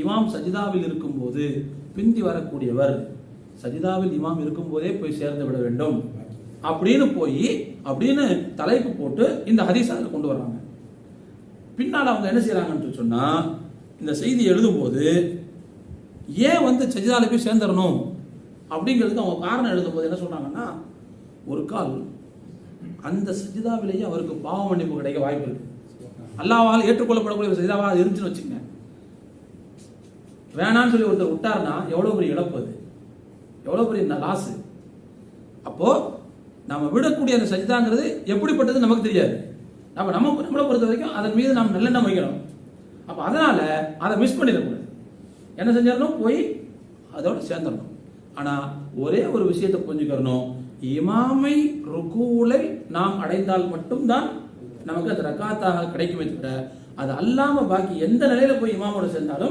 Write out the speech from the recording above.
இமாம் சஜிதாவில் இருக்கும்போது பிந்தி வரக்கூடியவர் சஜிதாவில் இமாம் இருக்கும்போதே போய் சேர்ந்து விட வேண்டும். அப்படின்னு போய் அப்படின்னு தலைப்பு போட்டு இந்த ஹதீஸ் அதில் கொண்டு வர்றாங்க. பின்னால் அவங்க என்ன செய்றாங்கன்னு சொன்னா இந்த செய்தி எழுதும்போது ஏன் வந்து சஜிதாவில் போய் சேர்ந்துடணும்? அப்படிங்கிறதுக்கு அவங்க காரணம் எழுதும்போது என்ன சொல்றாங்கன்னா ஒரு கால் அந்த சஜிதாவிலேயே அவருக்கு பாவ மன்னிப்பு கிடைக்க வாய்ப்பு இருக்கு. அல்லாவால் ஏற்றுக்கொள்ளப்படக்கூடிய சஜிதாவாக சஜிதாவா இருந்துச்சுன்னு வச்சுக்கங்க. வேணான்னு சொல்லி ஒருத்தர் விட்டாருன்னா எவ்வளோ பெரிய இழப்பு அது? எவ்வளோ பெரிய லாஸ் அப்போ நம்ம விடக்கூடிய அந்த சஜிதாங்கிறது எப்படிப்பட்டது நமக்கு தெரியாது. நம்ம நமக்கு நம்மளை பொறுத்த வரைக்கும் அதன் மீது நாம் நல்லெண்ணம் வைக்கணும். அப்போ அதனால அதை மிஸ் பண்ணிடக்கூடாது. என்ன செஞ்சிடணும்? போய் அதோட சேர்ந்துடணும். ஆனால் ஒரே ஒரு விஷயத்தை புரிஞ்சுக்கிறணும் இமாமை ருக்கூலை நாம் அடைந்தால் மட்டும்தான் நமக்கு அது ரக்காத்தாக கிடைக்குமே தவிர அது அல்லாமல் பாக்கி எந்த நிலையில போய் இமாமோட சேர்ந்தாலும்